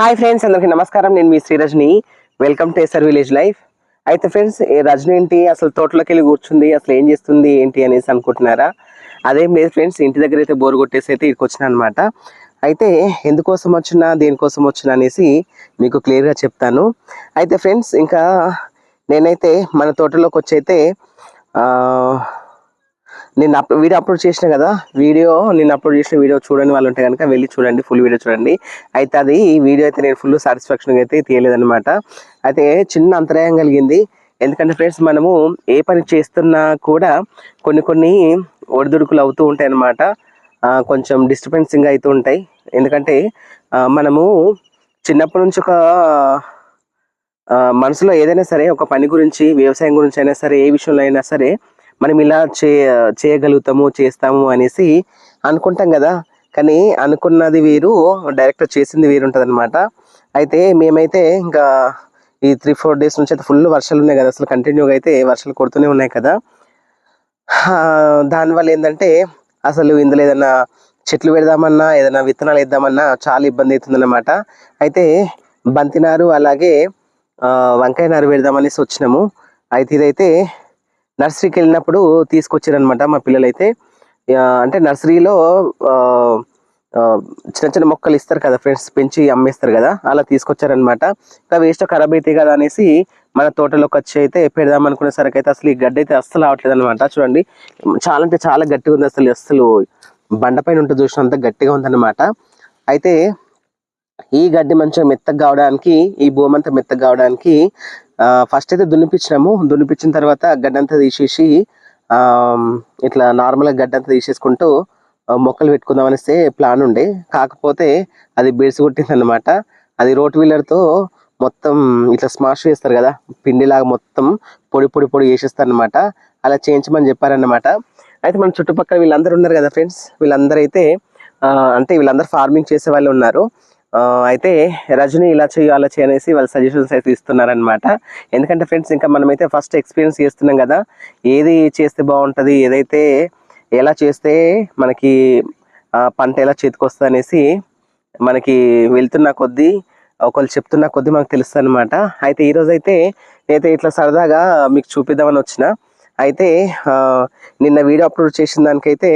Hi friends అందరికీ నమస్కారం. నేను మీ Srirajani. Welcome to SR village life అయితే ఫ్రెండ్స్ ఈ రజని ఏంటి? అసలు తోటలోకి వెళ్ళి కూర్చుంది అసలు ఏం చేస్తుంది ఏంటి అనేసి అనుకుంటున్నారా? అదేం లేదు ఫ్రెండ్స్ ఇంటి దగ్గర అయితే బోర్ కొట్టేసి అయితే ఇక్కడికి వచ్చిన అనమాట అయితే ఎందుకోసం వచ్చినా దేనికోసం వచ్చినా అనేసి మీకు క్లియర్గా చెప్తాను. అయితే ఫ్రెండ్స్ ఇంకా నేనైతే మన తోటలోకి వచ్చి అయితే నేను అప్ వీడియో అప్లోడ్ చేసిన కదా వీడియో నేను అప్లోడ్ చేసిన వీడియో చూడని వాళ్ళు ఉంటే కనుక వెళ్ళి చూడండి ఫుల్ వీడియో చూడండి. అయితే అది ఈ వీడియో అయితే నేను ఫుల్ సాటిస్ఫాక్షన్గా అయితే తీయలేదన్నమాట. అయితే చిన్న అంతరాయం కలిగింది. ఎందుకంటే ఫ్రెండ్స్ మనము ఏ పని చేస్తున్నా కూడా కొన్ని కొన్ని ఒడిదుడుకులు అవుతూ ఉంటాయి అన్నమాట కొంచెం డిస్టర్బెన్సింగ్ అవుతూ ఉంటాయి. ఎందుకంటే మనము చిన్నప్పటి నుంచి ఒక మనసులో ఏదైనా సరే ఒక పని గురించి వ్యవసాయం గురించి అయినా సరే ఏ విషయంలో అయినా సరే మనం ఇలా చే చేయగలుగుతాము చేస్తాము అనేసి అనుకుంటాం కదా. కానీ అనుకున్నది వేరు డైరెక్ట్ చేసింది వేరు ఉంటుంది అనమాట అయితే మేమైతే ఇంకా ఈ త్రీ ఫోర్ డేస్ నుంచి అయితే ఫుల్ వర్షాలు ఉన్నాయి కదా. అసలు కంటిన్యూగా అయితే వర్షాలు కొడుతూనే ఉన్నాయి కదా. దానివల్ల ఏంటంటే అసలు ఇందులో ఏదైనా చెట్లు పెడదామన్నా ఏదైనా విత్తనాలు వేద్దామన్నా చాలా ఇబ్బంది అవుతుందన్నమాట. అయితే బంతినారు అలాగే వంకాయ నారు పెడదామనేసి వచ్చినాము. అయితే ఇదైతే నర్సరీకి వెళ్ళినప్పుడు తీసుకొచ్చారనమాట మా పిల్లలైతే. అంటే నర్సరీలో చిన్న చిన్న మొక్కలు ఇస్తారు కదా ఫ్రెండ్స్ పెంచి అమ్మేస్తారు కదా అలా తీసుకొచ్చారనమాట ఇంకా వేస్ట్ ఖరాబ్ అయితే కదా అనేసి మన తోటలోకి వచ్చి అయితే పెడదాం అనుకునే సరికి అయితే అసలు ఈ గడ్డి అయితే అస్సలు అవట్లేదు అనమాట చూడండి చాలా అంటే చాలా గట్టిగా ఉంది అసలు అసలు బండపైన ఉంటుంది చూసినంత గట్టిగా ఉందన్నమాట. అయితే ఈ గడ్డి మంచిగా మెత్తగా కావడానికి ఈ భూమి అంతా మెత్తగా కావడానికి ఫస్ట్ అయితే దున్నిపించినాము. దున్నిపించిన తర్వాత గడ్డంతా తీసేసి ఇట్లా నార్మల్గా గడ్డంతా తీసేసుకుంటూ మొక్కలు పెట్టుకుందాం అనేస్తే ప్లాన్ ఉండే. కాకపోతే అది బెడిసి కొట్టింది అనమాట అది రోట్ వీలర్తో మొత్తం ఇట్లా స్మాష్ చేస్తారు కదా పిండిలాగా మొత్తం పొడి పొడి పొడి చేసేస్తారు అనమాట అలా చేయించమని చెప్పారన్నమాట. అయితే మన చుట్టుపక్కల వీళ్ళందరూ ఉన్నారు కదా ఫ్రెండ్స్ వీళ్ళందరూ అయితే అంటే వీళ్ళందరూ ఫార్మింగ్ చేసే వాళ్ళు ఉన్నారు. అయితే రజని ఇలా చేయి అలా చేయనేసి వాళ్ళు సజెషన్స్ అయితే ఇస్తున్నారనమాట ఎందుకంటే ఫ్రెండ్స్ ఇంకా మనమైతే ఫస్ట్ ఎక్స్పీరియన్స్ చేస్తున్నాం కదా. ఏది చేస్తే బాగుంటుంది ఏదైతే ఎలా చేస్తే మనకి పంట ఎలా చేతికొస్తుంది అనేసి మనకి వెళ్తున్న కొద్దీ ఒకళ్ళు చెప్తున్న కొద్దీ మనకు తెలుస్తుంది అనమాట అయితే ఈరోజు అయితే నేనైతే ఇట్లా సరదాగా మీకు చూపిద్దామని వచ్చిన. అయితే నిన్న వీడియో అప్లోడ్ చేసిన దానికైతే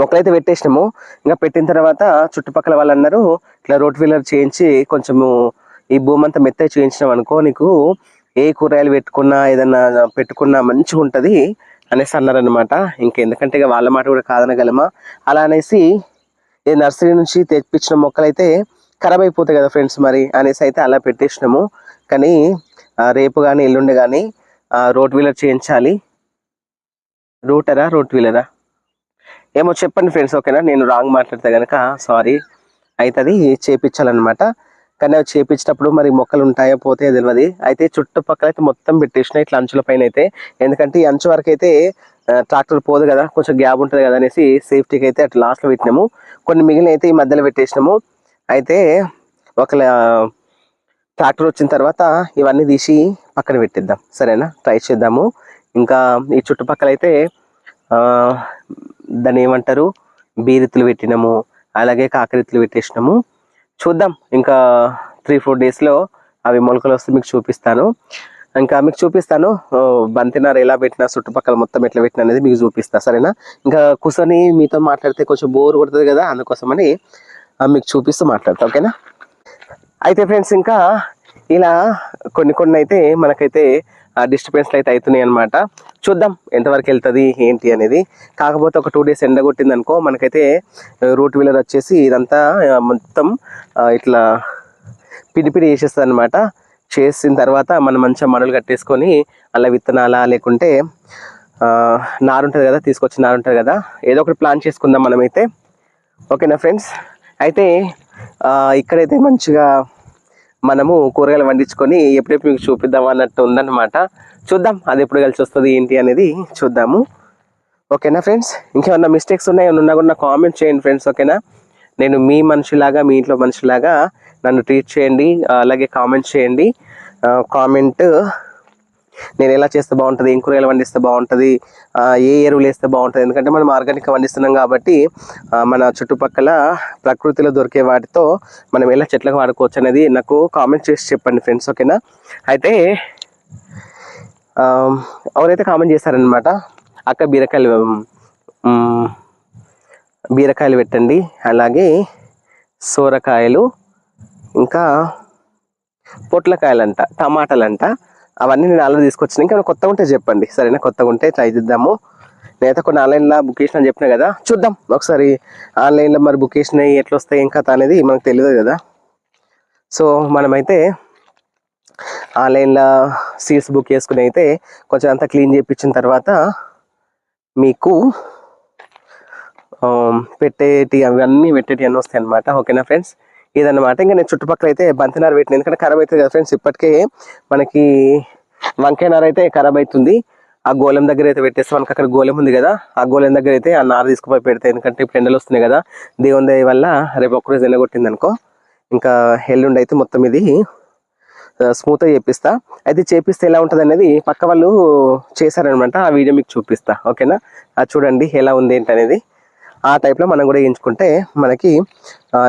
మొక్కలైతే పెట్టేసినాము. ఇంకా పెట్టిన తర్వాత చుట్టుపక్కల వాళ్ళు అన్నారు ఇట్లా రోడ్ వీలర్ చేయించి కొంచెము ఈ భూమి అంతా మెత్తగా చేయించినాం అనుకో నీకు ఏ కూరగాయలు పెట్టుకున్నా ఏదన్నా పెట్టుకున్నా మంచిగా ఉంటుంది అనేసి అన్నారనమాట ఇంకెందుకంటే ఇక వాళ్ళ మాట కూడా కాదనగలమా? అలా అనేసి ఈ నర్సరీ నుంచి తెప్పించిన మొక్కలైతే ఖరాబ్ అయిపోతాయి కదా ఫ్రెండ్స్ మరి అనేసి అయితే అలా పెట్టేసినాము. కానీ రేపు కానీ ఎల్లుండి కానీ రోడ్ వీలర్ చేయించాలి. రూటరా రోడ్ వీలరా? ఏమో చెప్పండి ఫ్రెండ్స్ ఓకేనా? నేను రాంగ్ మాట్లాడితే కనుక సారీ. అవుతుంది చేపించాలన్నమాట. కానీ అవి చేపించేటప్పుడు మరి మొక్కలు ఉంటాయో పోతే తెలియదు అయితే చుట్టుపక్కల అయితే మొత్తం పెట్టేసిన ఇట్లా అంచుల పైన అయితే. ఎందుకంటే ఈ అంచు వరకు అయితే ట్రాక్టర్ పోదు కదా కొంచెం గ్యాప్ ఉంటుంది కదా అనేసి సేఫ్టీకి అయితే అట్లా లాస్ట్లో పెట్టినాము. కొన్ని మిగిలిన అయితే ఈ మధ్యలో పెట్టేసినాము. అయితే ఒక ట్రాక్టర్ వచ్చిన తర్వాత ఇవన్నీ తీసి పక్కన పెట్టిద్దాం. సరేనా? ట్రై చేద్దాము. ఇంకా ఈ చుట్టుపక్కల అయితే దాన్ని ఏమంటారు? బీరితులు పెట్టినాము అలాగే కాకరితులు పెట్టేసినాము. చూద్దాం. ఇంకా త్రీ ఫోర్ డేస్లో అవి మొలకలు వస్తే మీకు చూపిస్తాను. ఇంకా మీకు చూపిస్తాను. బంతినారు ఎలా పెట్టినా చుట్టుపక్కల మొత్తం ఎట్లా పెట్టినా అనేది మీకు చూపిస్తా. సరేనా? ఇంకా కూర్చొని మీతో మాట్లాడితే కొంచెం బోర్ కొడుతుంది కదా అందుకోసమని మీకు చూపిస్తూ మాట్లాడతా ఓకేనా? అయితే ఫ్రెండ్స్ ఇంకా ఇలా కొన్ని కొన్ని అయితే మనకైతే డిస్టర్బెన్స్లు అయితే అవుతున్నాయి అనమాట చూద్దాం ఎంతవరకు వెళ్తుంది ఏంటి అనేది. కాకపోతే ఒక టూ డేస్ ఎండ కొట్టింది అనుకో మనకైతే రూట్ వీలర్ వచ్చేసి ఇదంతా మొత్తం ఇట్లా పిడిపిడి చేసేస్తుంది అనమాట చేసిన తర్వాత మనం మంచిగా మడలు కట్టేసుకొని అలా విత్తనాల లేకుంటే నారు ఉంటుంది కదా తీసుకొచ్చి నారు ఉంటుంది కదా ఏదో ఒకటి ప్లాన్ చేసుకుందాం మనమైతే. ఓకేనా ఫ్రెండ్స్? అయితే ఇక్కడైతే మంచిగా మనము కూరగాయలు వండించుకొని ఎప్పుడెప్పుడు మీకు చూపిద్దాం అన్నట్టు ఉందన్నమాట. చూద్దాం అది ఎప్పుడు కలిసి వస్తుంది ఏంటి అనేది చూద్దాము. ఓకేనా ఫ్రెండ్స్? ఇంకేమన్నా మిస్టేక్స్ ఉన్నాయి? ఉన్నా కూడా కామెంట్ చేయండి ఫ్రెండ్స్ ఓకేనా? నేను మీ మనిషిలాగా మీ ఇంట్లో మనిషిలాగా నన్ను ట్రీట్ చేయండి అలాగే కామెంట్ చేయండి. కామెంట్ నేను ఎలా చేస్తే బాగుంటుంది ఏం కూరగాయలు పండిస్తే బాగుంటుంది ఏ ఎరువులు వేస్తే బాగుంటుంది ఎందుకంటే మనం ఆర్గానిక్ పండిస్తున్నాం కాబట్టి మన చుట్టుపక్కల ప్రకృతిలో దొరికే వాటితో మనం ఎలా చెట్లకు వాడుకోవచ్చు అనేది నాకు కామెంట్ చేసి చెప్పండి ఫ్రెండ్స్ ఓకేనా? అయితే ఎవరైతే కామెంట్ చేశారనమాట అక్క బీరకాయలు బీరకాయలు పెట్టండి అలాగే సోరకాయలు ఇంకా పొట్లకాయలంట టమాటాలంట అవన్నీ నేను ఆల్రెడీ తీసుకొచ్చిన. ఇంకా కొత్తగా ఉంటే చెప్పండి. సరేనా? కొత్తగా ఉంటే ట్రై చేద్దాము. నేనైతే కొన్ని ఆన్లైన్లో బుక్ చేసిన అని చెప్పిన కదా? చూద్దాం. ఒకసారి ఆన్లైన్లో మరి బుక్ చేసినవి ఎట్లా వస్తాయి ఇంకా అనేది మనకు తెలియదు కదా? సో మనమైతే ఆన్లైన్లో సీట్స్ బుక్ చేసుకుని అయితే కొంచెం అంతా క్లీన్ చేయించిన తర్వాత మీకు పెట్టేటి అవన్నీ పెట్టేటి అన్నీ వస్తాయి అనమాట ఓకేనా ఫ్రెండ్స్? ఇదన్నమాట. ఇంకా నేను చుట్టుపక్కల అయితే బంతినారు పెట్టిన. ఎందుకంటే ఖరాబ్ అవుతుంది కదా ఫ్రెండ్స్ ఇప్పటికే మనకి వంకాయనారు అయితే ఖరాబ్ అవుతుంది. ఆ గోళం దగ్గర అయితే పెట్టేస్తే మనకి అక్కడ గోళం ఉంది కదా ఆ గోళం దగ్గర అయితే ఆ నార తీసుకుపోయి పెడితే. ఎందుకంటే ఇప్పుడు ఎండలు వస్తున్నాయి కదా దేవుని దయ వల్ల రేపు ఒక్కరోజు ఎండగొట్టింది అనుకో. ఇంకా ఎల్లుండి అయితే మొత్తం ఇది స్మూత్గా చేపిస్తా. అయితే చేపిస్తే ఎలా ఉంటుంది అనేది పక్క వాళ్ళు చేశారనమాట ఆ వీడియో మీకు చూపిస్తా. ఓకేనా? అది చూడండి ఎలా ఉంది ఏంటి అనేది ఆ టైప్లో మనం కూడా వేయించుకుంటే మనకి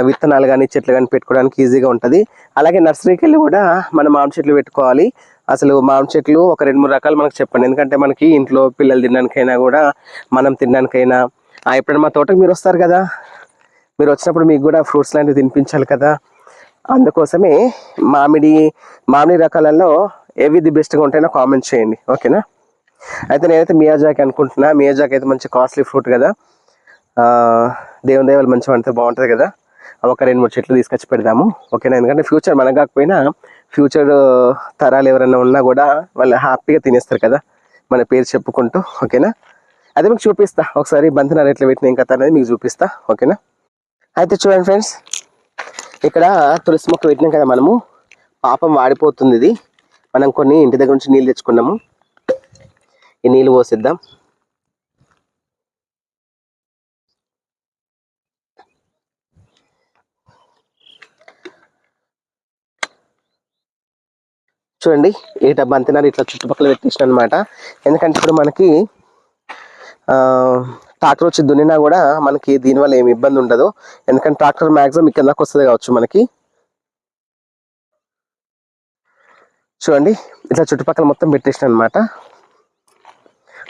విత్తనాలు కానీ చెట్లు కానీ పెట్టుకోవడానికి ఈజీగా ఉంటుంది. అలాగే నర్సరీకి వెళ్ళి కూడా మనం మామిడి చెట్లు పెట్టుకోవాలి. అసలు మామిడి చెట్లు ఒక రెండు మూడు రకాలు మనకు చెప్పండి. ఎందుకంటే మనకి ఇంట్లో పిల్లలు తినడానికైనా కూడా మనం తినడానికైనా ఎప్పుడైనా మా తోటకు మీరు వస్తారు కదా? మీరు వచ్చినప్పుడు మీకు కూడా ఫ్రూట్స్ లాంటివి తినిపించాలి కదా? అందుకోసమే మామిడి మామిడి రకాలలో ఏవి ది బెస్ట్గా ఉంటాయో కామెంట్ చేయండి. ఓకేనా అయితే నేనైతే మియాజాకి అనుకుంటున్నా. మియాజాక్ అయితే మంచి కాస్ట్లీ ఫ్రూట్ కదా. దేవుని దేవాలు మంచిగా పండితే బాగుంటుంది కదా? ఒక రెండు మూడు చెట్లు తీసుకొచ్చి పెడదాము. ఓకేనా? ఎందుకంటే ఫ్యూచర్ మనకు కాకపోయినా ఫ్యూచర్ తరాలు ఎవరైనా ఉన్నా కూడా వాళ్ళు హ్యాపీగా తినేస్తారు కదా? మన పేరు చెప్పుకుంటూ. ఓకేనా? అదే మీకు చూపిస్తా. ఒకసారి బంతినారు ఎట్లా పెట్టిన ఇంకా అనేది మీకు చూపిస్తా. ఓకేనా? అయితే చూడండి ఫ్రెండ్స్. ఇక్కడ తులసి మొక్క పెట్టినాం కదా మనము. పాపం వాడిపోతుంది ఇది. మనం కొన్ని ఇంటి దగ్గర నుంచి నీళ్ళు తెచ్చుకున్నాము. ఈ నీళ్ళు పోసిద్దాం. చూడండి ఈ డబ్బా అంతేనారు ఇట్లా చుట్టుపక్కల పెట్టేసిన అనమాట ఎందుకంటే ఇప్పుడు మనకి ట్రాక్టర్ వచ్చి దున్నినా కూడా మనకి దీనివల్ల ఏమి ఇబ్బంది ఉండదు. ఎందుకంటే ట్రాక్టర్ మ్యాక్సిమం ఇక్కడ దాకా వస్తుంది కావచ్చు మనకి. చూడండి ఇట్లా చుట్టుపక్కల మొత్తం పెట్టేసిన అనమాట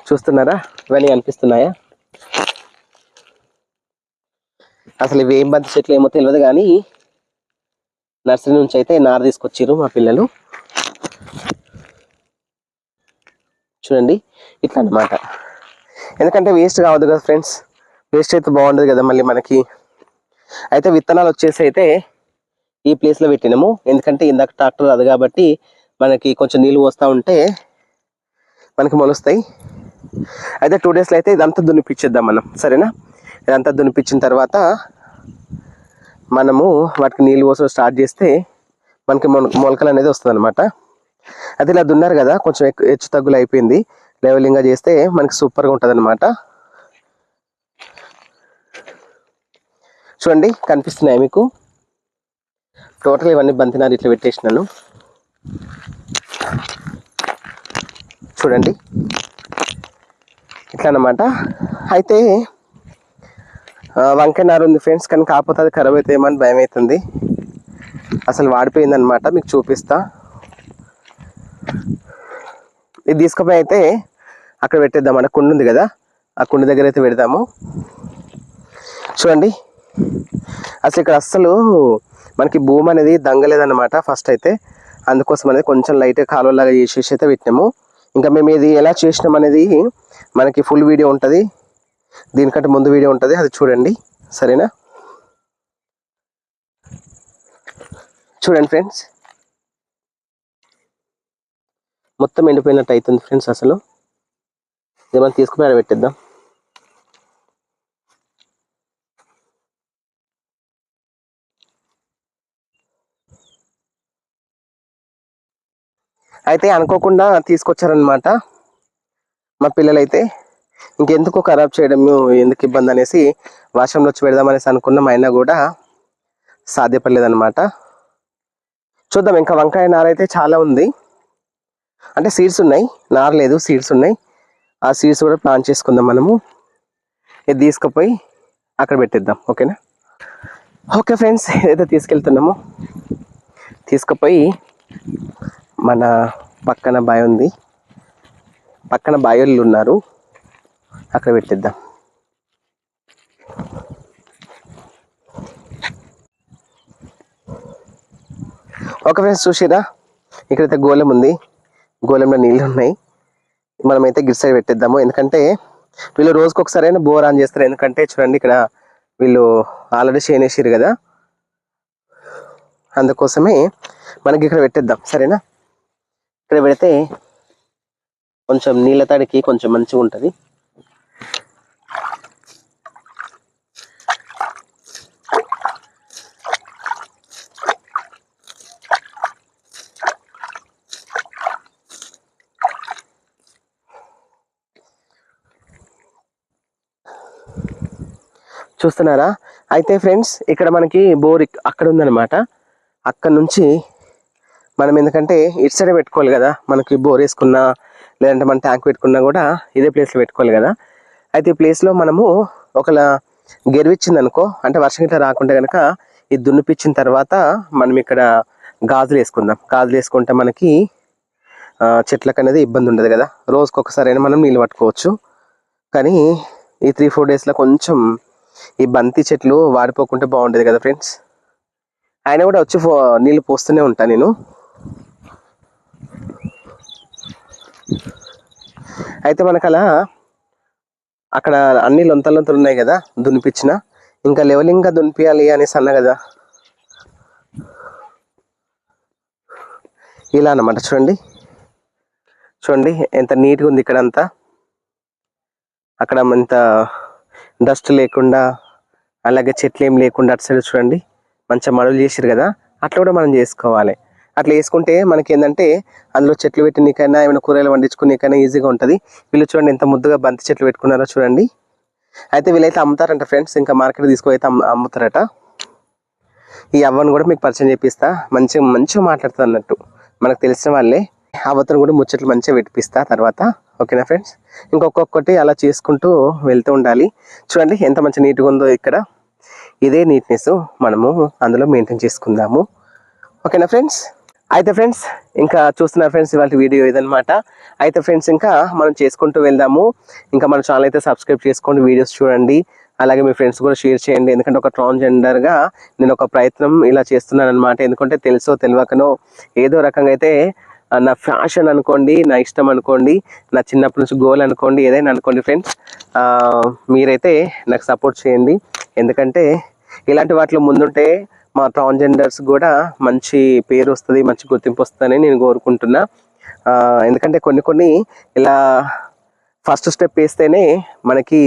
చూస్తున్నారా? ఇవన్నీ అనిపిస్తున్నాయా? అసలు ఇవి ఏం బంతి చెట్లు ఏమో తెలియదు కానీ నర్సరీ నుంచి అయితే నార తీసుకొచ్చారు మా పిల్లలు. చూడండి ఇట్లా అన్నమాట ఎందుకంటే వేస్ట్ కావద్దు కదా ఫ్రెండ్స్ వేస్ట్ అయితే బాగుండదు కదా మళ్ళీ మనకి. అయితే విత్తనాలు వచ్చేసి అయితే ఈ ప్లేస్లో పెట్టినాము. ఎందుకంటే ఇందాక ట్రాక్టర్ అది కాబట్టి మనకి కొంచెం నీళ్ళు పోస్తూ ఉంటే మనకి మొలుస్తాయి. అయితే టూ డేస్లో అయితే ఇదంతా దునిపించేద్దాం మనం. సరేనా? ఇదంతా దునిపించిన తర్వాత మనము వాటికి నీళ్ళు పోసడం స్టార్ట్ చేస్తే మనకి మొల మొలకలు అనేది వస్తుంది అనమాట అది ఇలా దున్నారు కదా కొంచెం హెచ్చు తగ్గులు అయిపోయింది. లెవెలింగ్గా చేస్తే మనకి సూపర్గా ఉంటుంది అనమాట చూడండి కనిపిస్తున్నాయి మీకు? టోటల్ ఇవన్నీ బంతినారు ఇట్లా పెట్టేసినాను. చూడండి. ఇట్లా అనమాట అయితే వంకాయ నారు ఉంది ఫ్రెండ్స్ కానీ కాకపోతే అది ఖరాబ్ అయితే ఏమని భయం అవుతుంది అసలు వాడిపోయింది అనమాట మీకు చూపిస్తా. ఇది తీసుకుపోయి అయితే అక్కడ పెట్టేద్దాం. అన్న కుండ ఉంది కదా ఆ కుండ దగ్గర అయితే పెడదాము చూడండి అసలు ఇక్కడ అస్సలు మనకి భూమి అనేది దంగలేదన్నమాట ఫస్ట్ అయితే. అందుకోసం అనేది కొంచెం లైట్ కాలువలాగా చేసేసి అయితే పెట్టినాము. ఇంకా మేము ఇది ఎలా చేసినాం అనేది మనకి ఫుల్ వీడియో ఉంటుంది. దీనికంటే ముందు వీడియో ఉంటుంది. అది చూడండి సరేనా? చూడండి ఫ్రెండ్స్ మొత్తం ఎండిపోయినట్టు అవుతుంది ఫ్రెండ్స్ అసలు. ఏమైనా తీసుకుని ఆడ పెట్టేద్దాం. అయితే అనుకోకుండా తీసుకొచ్చారనమాట మా పిల్లలైతే. ఇంకెందుకు ఖరాబ్ చేయడం ఎందుకు ఇబ్బంది అనేసి వర్షంలో వచ్చి పెడదామనేసి అనుకున్నాం అయినా కూడా సాధ్యపడలేదన్నమాట. చూద్దాం ఇంకా వంకాయ నారైతే చాలా ఉంది. అంటే సీడ్స్ ఉన్నాయి నార్ లేదు సీడ్స్ ఉన్నాయి. ఆ సీడ్స్ కూడా ప్లాన్ చేసుకుందాం మనము. ఇది తీసుకుపోయి అక్కడ పెట్టిద్దాం ఓకేనా? ఓకే ఫ్రెండ్స్ ఏదైతే తీసుకెళ్తున్నామో తీసుకుపోయి మన పక్కన బాయ్ ఉంది. పక్కన బాయోళ్ళు ఉన్నారు. అక్కడ పెట్టిద్దాం. ఓకే ఫ్రెండ్స్ చూసిరా ఇక్కడైతే గోళం ఉంది. గోళంలో నీళ్ళు ఉన్నాయి. మనమైతే గిట్ సైడ్ పెట్టేద్దాము. ఎందుకంటే వీళ్ళు రోజుకి ఒకసారి అయినా బోర్ ఆన్ చేస్తారు. ఎందుకంటే చూడండి ఇక్కడ వీళ్ళు ఆల్రెడీ చేనేసారు కదా. అందుకోసమే మనకి ఇక్కడ పెట్టేద్దాం. సరేనా? ఇక్కడ పెడితే కొంచెం నీళ్ళ తడికి కొంచెం మంచిగా ఉంటుంది చూస్తున్నారా? అయితే ఫ్రెండ్స్ ఇక్కడ మనకి బోర్ అక్కడ ఉందన్నమాట. అక్కడ నుంచి మనం ఎందుకంటే ఇటు సైడ్ పెట్టుకోవాలి కదా మనకి బోర్ వేసుకున్నా లేదంటే మన ట్యాంక్ పెట్టుకున్నా కూడా ఇదే ప్లేస్లో పెట్టుకోవాలి కదా. అయితే ఈ ప్లేస్లో మనము ఒకలా గెరివిచ్చింది అనుకో అంటే వర్షం ఇట్లా రాకుండా కనుక ఇది దున్నిపించిన తర్వాత మనం ఇక్కడ గాజులు వేసుకుందాం. గాజులు వేసుకుంటే మనకి చెట్లకు అనేది ఇబ్బంది ఉండదు కదా. రోజుకొకసారి అయినా మనం నీళ్ళు పట్టుకోవచ్చు. కానీ ఈ త్రీ ఫోర్ డేస్లో కొంచెం ఈ బంతి చెట్లు వాడిపోకుంటే బాగుండేది కదా ఫ్రెండ్స్? ఆయన కూడా వచ్చి నీళ్ళు పోస్తూనే ఉంటా నేను. అయితే మనకు అలా అక్కడ అన్ని లొంతలు లొంతలు ఉన్నాయి కదా దునిపించిన ఇంకా లెవెలింగ్గా దునిపించాలి అనేసి అన్న కదా. ఇలా అన్నమాట చూడండి. చూడండి ఎంత నీట్గా ఉంది ఇక్కడ అంతా అక్కడ ఎంత డస్ట్ లేకుండా అలాగే చెట్లు ఏం లేకుండా అటు సైడ్ చూడండి. మంచిగా మడులు చేసారు కదా. అట్లా కూడా మనం చేసుకోవాలి. అట్లా వేసుకుంటే మనకి ఏంటంటే అందులో చెట్లు పెట్టినకైనా ఏమైనా కూరగాయలు వండించుకునేకైనా ఈజీగా ఉంటుంది. వీళ్ళు చూడండి ఎంత ముద్దుగా బంతి చెట్లు పెట్టుకున్నారో చూడండి. అయితే వీళ్ళైతే అమ్ముతారంట ఫ్రెండ్స్. ఇంకా మార్కెట్ తీసుకుపోయితే అమ్ముతారట. ఈ అవ్వను కూడా మీకు పరిచయం చేపిస్తా. మంచిగా మంచిగా మాట్లాడుతుంది అన్నట్టు. మనకు తెలిసిన వాళ్ళే. అవ్వతను కూడా ముచ్చట్లు మంచిగా పెట్టిపిస్తా తర్వాత. ఓకేనా ఫ్రెండ్స్? ఇంకొక్కొక్కటి అలా చేసుకుంటూ వెళ్తూ ఉండాలి. చూడండి ఎంత మంచి నీట్గా ఉందో ఇక్కడ. ఇదే నీట్నెస్ మనము అందులో మెయింటైన్ చేసుకుందాము. ఓకేనా ఫ్రెండ్స్? అయితే ఫ్రెండ్స్ ఇంకా చూస్తున్నారు ఫ్రెండ్స్ ఇవాళ వీడియో ఇదనమాట అయితే ఫ్రెండ్స్ ఇంకా మనం చేసుకుంటూ వెళ్దాము. ఇంకా మన ఛానల్ అయితే సబ్స్క్రైబ్ చేసుకోండి వీడియోస్ చూడండి. అలాగే మీ ఫ్రెండ్స్ కూడా షేర్ చేయండి. ఎందుకంటే ఒక ట్రాన్స్జెండర్గా నేను ఒక ప్రయత్నం ఇలా చేస్తున్నాను అనమాట ఎందుకంటే తెలుసో తెలియకనో ఏదో రకంగా అయితే నా ఫ్యాషన్ అనుకోండి నా ఇష్టం అనుకోండి నా చిన్నప్పటి నుంచి గోల్ అనుకోండి ఏదైనా అనుకోండి ఫ్రెండ్స్ మీరైతే నాకు సపోర్ట్ చేయండి. ఎందుకంటే ఇలాంటి వాటిలో ముందుంటే మా ట్రాన్జెండర్స్ కూడా మంచి పేరు వస్తుంది మంచి గుర్తింపు వస్తుందని నేను కోరుకుంటున్నా. ఎందుకంటే కొన్ని కొన్ని ఇలా ఫస్ట్ స్టెప్ వేస్తేనే మనకి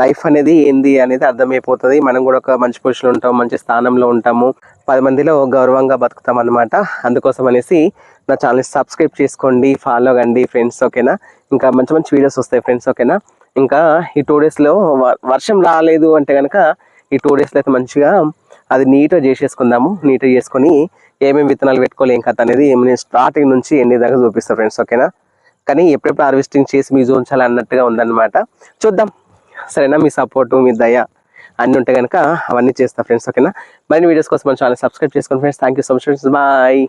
లైఫ్ అనేది ఏంది అనేది అర్థమైపోతుంది. మనం కూడా ఒక మంచి పొజిషన్లో ఉంటాం మంచి స్థానంలో ఉంటాము. పది మందిలో గౌరవంగా బతుకుతాం అనమాట అందుకోసం అనేసి నా ఛానల్ సబ్స్క్రైబ్ చేసుకోండి ఫాలో కండి ఫ్రెండ్స్ ఓకేనా ఇంకా మంచి మంచి వీడియోస్ వస్తాయి ఫ్రెండ్స్ ఓకేనా ఇంకా ఈ టూ డేస్లో వర్షం రాలేదు అంటే కనుక ఈ టూ డేస్లో అయితే మంచిగా అది నీట్గా చేసేసుకుందాము. నీట్గా చేసుకొని ఏమేమి విత్తనాలు పెట్టుకోవాలి ఏం కథ అనేది నేను స్టార్టింగ్ నుంచి ఎన్ని దాకా చూపిస్తాను ఫ్రెండ్స్ ఓకేనా కానీ ఎప్పుడెప్పుడు హార్వెస్టింగ్ చేసి మీ ఉంచాలి అన్నట్టుగా ఉందన్నమాట. చూద్దాం. సరేనా? మీ సపోర్టు మీ దయ అన్నీ ఉంటే కనుక అవన్నీ చేస్తా ఫ్రెండ్స్ ఓకేనా మరిన్ని వీడియోస్ కోసం మన ఛానల్ సబ్స్క్రైబ్ చేసుకోండి friends thank you so much bye